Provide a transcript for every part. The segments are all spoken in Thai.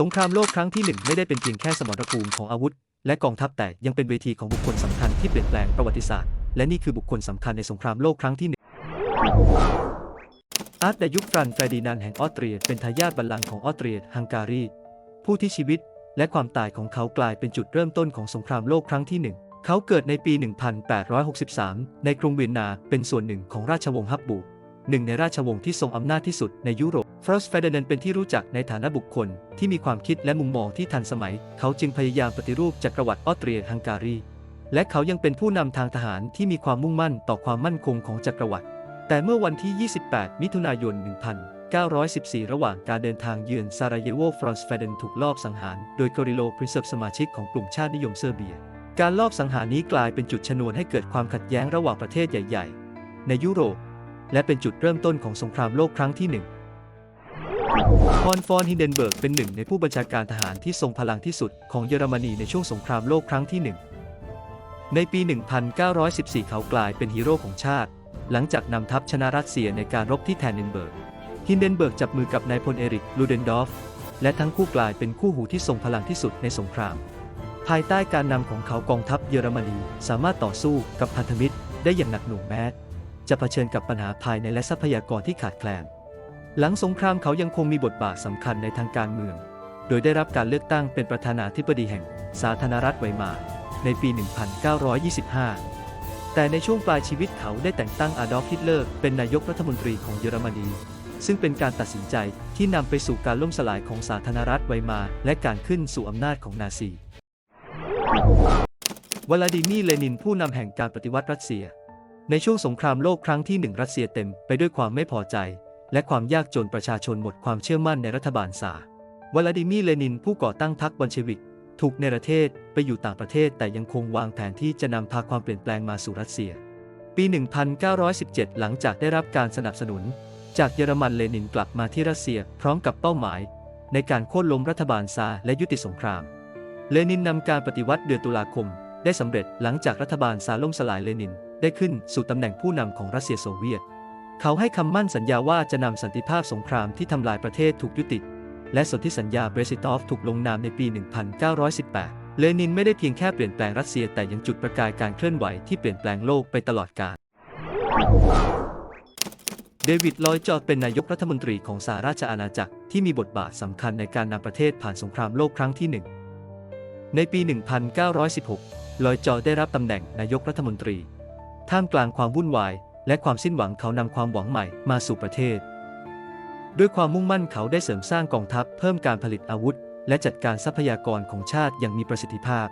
สงครามโลกครั้งที่หนึ่งไม่ได้เป็นเพียงแค่สมรภูมิของอาวุธ และกองทัพแต่ยังเป็นเวทีของบุคคลสำคัญที่เปลี่ยนแปลงประวัติศาสตร์ และนี่คือบุคคลสำคัญในสงครามโลกครั้งที่หนึ่งอาร์ตดายุคฟรันเฟรดินานแห่งออสเตรียเป็นทายาทบัลลังก์ของออสเตรียฮังการี ผู้ที่ชีวิตและความตายของเขากลายเป็นจุดเริ่มต้นของสงครามโลกครั้งที่หนึ่งเขาเกิดในปี 1863 ในกรุงเวียนนาเป็นส่วนหนึ่งของราชวงศ์ฮับบูร์หนึ่งในราชวงศ์ที่ทรงอำนาจที่สุดในยุโรป ฟรอสเฟเดนันเป็นที่รู้จักในฐานะบุคคลที่มีความคิดและมุมมองที่ทันสมัย เขาจึงพยายามปฏิรูปจักรวรรดิออสเตรียฮังการี และเขายังเป็นผู้นำทางทหารที่มีความมุ่งมั่นต่อความมั่นคงของจักรวรรดิ แต่เมื่อวันที่ 28 มิถุนายน 1914 ระหว่างการเดินทางเยือนซาราเยโวฟรอนสเฟเดนถูกลอบสังหาร โดยกอริโลพรินเซฟสมาชิกของกลุ่มชาตินิยมเซอร์เบีย การลอบสังหารนี้กลายเป็นจุดชนวนให้เกิดความขัดแย้งระหว่างประเทศใหญ่ ๆ ในยุโรป และเป็นจุดเริ่มต้นของสงครามโลกครั้งที่หนึ่ง ฮอนฟอนฮินเดนเบิร์กเป็นหนึ่งในผู้บัญชาการทหารที่ทรงพลังที่สุดของเยอรมนีในช่วงสงครามโลกครั้งที่หนึ่งในปี 1914 เขากลายเป็นฮีโร่ของชาติ หลังจากนำทัพชนะรัสเซียในการรบที่แทนนินเบิร์ก ฮินเดนเบิร์กจับมือกับนายพลเอริก ลูเดนดอฟ และทั้งคู่กลายเป็นคู่หูที่ทรงพลังที่สุดในสงคราม ภายใต้การนำของเขากองทัพเยอรมนีสามารถต่อสู้กับพันธมิตรได้อย่างหนักหน่วงแม้ จะเผชิญกับปัญหาภายในและทรัพยากรที่ขาดแคลน หลังสงครามเขายังคงมีบทบาทสำคัญในทางการเมือง โดยได้รับการเลือกตั้งเป็นประธานาธิบดีแห่งสาธารณรัฐไวมาร์ในปี 1925 แต่ในช่วงปลายชีวิตเขาได้แต่งตั้งอาดอล์ฟฮิตเลอร์เป็นนายกรัฐมนตรีของเยอรมนี ซึ่งเป็นการตัดสินใจที่นำไปสู่การล่มสลายของสาธารณรัฐไวมาร์และการขึ้นสู่อำนาจของนาซี วลาดิมีร์เลนินผู้นำแห่งการปฏิวัติรัสเซีย ในช่วงสงครามโลกครั้งที่หนึ่งรัสเซียเต็มไปด้วยความไม่พอใจ และความยากจนประชาชนหมดความเชื่อมั่นในรัฐบาลซาวลาดิมีร์เลนินผู้ก่อตั้งพรรคบอลเชวิกถูกเนรเทศไปอยู่ต่างประเทศแต่ยังคงวางแผนที่จะนำพาความเปลี่ยนแปลงมาสู่รัสเซีย ปี 1917 หลังจากได้รับการสนับสนุน จากเยอรมันเลนินกลับมาที่รัสเซียพร้อมกับเป้าหมาย ในการโค่นล้มรัฐบาลซาและยุติสงคราม เลนินนำการปฏิวัติเดือนตุลาคม ได้สำเร็จหลังจากรัฐบาลซาล่มสลายเลนิน ได้ขึ้นสู่ตำแหน่งผู้นำของรัสเซียโซเวียต เขาให้คำมั่นสัญญาว่าจะนำสันติภาพสงครามที่ทำลายประเทศถูกยุติ และสนธิสัญญาเบรซิตอฟถูกลงนามในปี 1918 เลนินไม่ได้เพียงแค่เปลี่ยนแปลงรัสเซียแต่ยังจุดประกายการเคลื่อนไหวที่เปลี่ยนแปลงโลกไปตลอดกาลเดวิดลอยจอร์ดเป็นนายกรัฐมนตรีของสหราชอาณาจักรที่มีบทบาทสำคัญในการนำประเทศผ่านสงครามโลกครั้งที่หนึ่งในปี 1916 ลอยจอร์ดได้รับตำแหน่งนายกรัฐมนตรี ท่ามกลางความวุ่นวาย และความสิ้นหวังเขานำความหวังใหม่มาสู่ประเทศ ด้วยความมุ่งมั่นเขาได้เสริมสร้างกองทัพเพิ่มการผลิตอาวุธ และจัดการทรัพยากรของชาติอย่างมีประสิทธิภาพ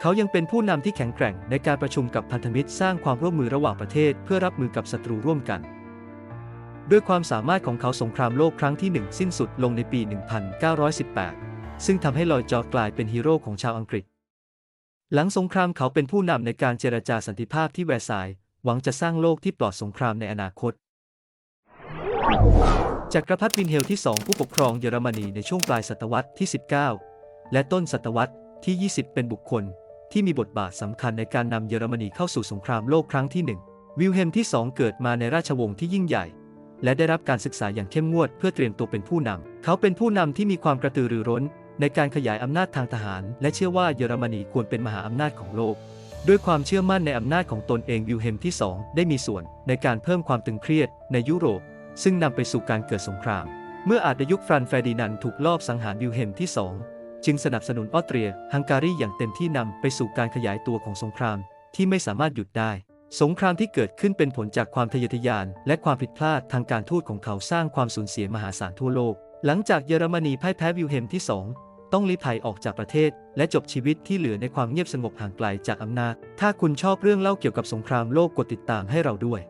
เขายังเป็นผู้นำที่แข็งแกร่งในการประชุมกับพันธมิตรสร้างความร่วมมือระหว่างประเทศเพื่อรับมือกับศัตรูร่วมกัน ด้วยความสามารถของเขาสงครามโลกครั้งที่หนึ่งสิ้นสุดลงในปี 1918 ซึ่งทำให้ลอยจอกลายเป็นฮีโร่ของชาวอังกฤษหลังสงครามเขาเป็นผู้นำในการเจรจาสันติภาพที่แวร์ซายน์ หวังจะสร้างโลกที่ปลอดสงครามในอนาคต จักรพรรดิวินเฮลที่ 2 ผู้ปกครองเยอรมนีในช่วงปลายศตวรรษที่ 19 และต้นศตวรรษที่ 20 เป็นบุคคล ที่มีบทบาทสำคัญในการนำเยอรมนีเข้าสู่สงครามโลกครั้งที่ 1 วิลเฮมที่ 2 เกิดมาในราชวงศ์ที่ยิ่งใหญ่ และได้รับการศึกษาอย่างเข้มงวดเพื่อเตรียมตัวเป็นผู้นำ เขาเป็นผู้นำที่มีความกระตือรือร้น ในการขยายอำนาจทางทหาร และเชื่อว่าเยอรมนีควรเป็นมหาอำนาจของโลก ด้วยความเชื่อมั่นในอำนาจของตนเองวิลเฮมที่ 2 ได้มีส่วนในการเพิ่มความตึงเครียดในยุโรป ซึ่งนำไปสู่การเกิดสงคราม เมื่ออาจยุคฟรันเฟรดินันถูกลอบสังหารวิลเฮมที่ 2 จึงสนับสนุนออสเตรียฮังการีอย่างเต็มที่นำไปสู่การขยายตัวของสงครามที่ไม่สามารถหยุดได้ สงครามที่เกิดขึ้นเป็นผลจากความทะเยอทะยาน และความผิดพลาดทางการทูตของเขาสร้างความสูญเสียมหาศาลทั่วโลก หลังจากเยอรมนีพ่ายแพ้วิลเฮมที่ 2 ต้องลี้ภัยออกจากประเทศ และจบชีวิตที่เหลือในความเงียบสงบห่างไกลจากอำนาจ ถ้าคุณชอบเรื่องเล่าเกี่ยวกับสงครามโลกกดติดตามให้เราด้วย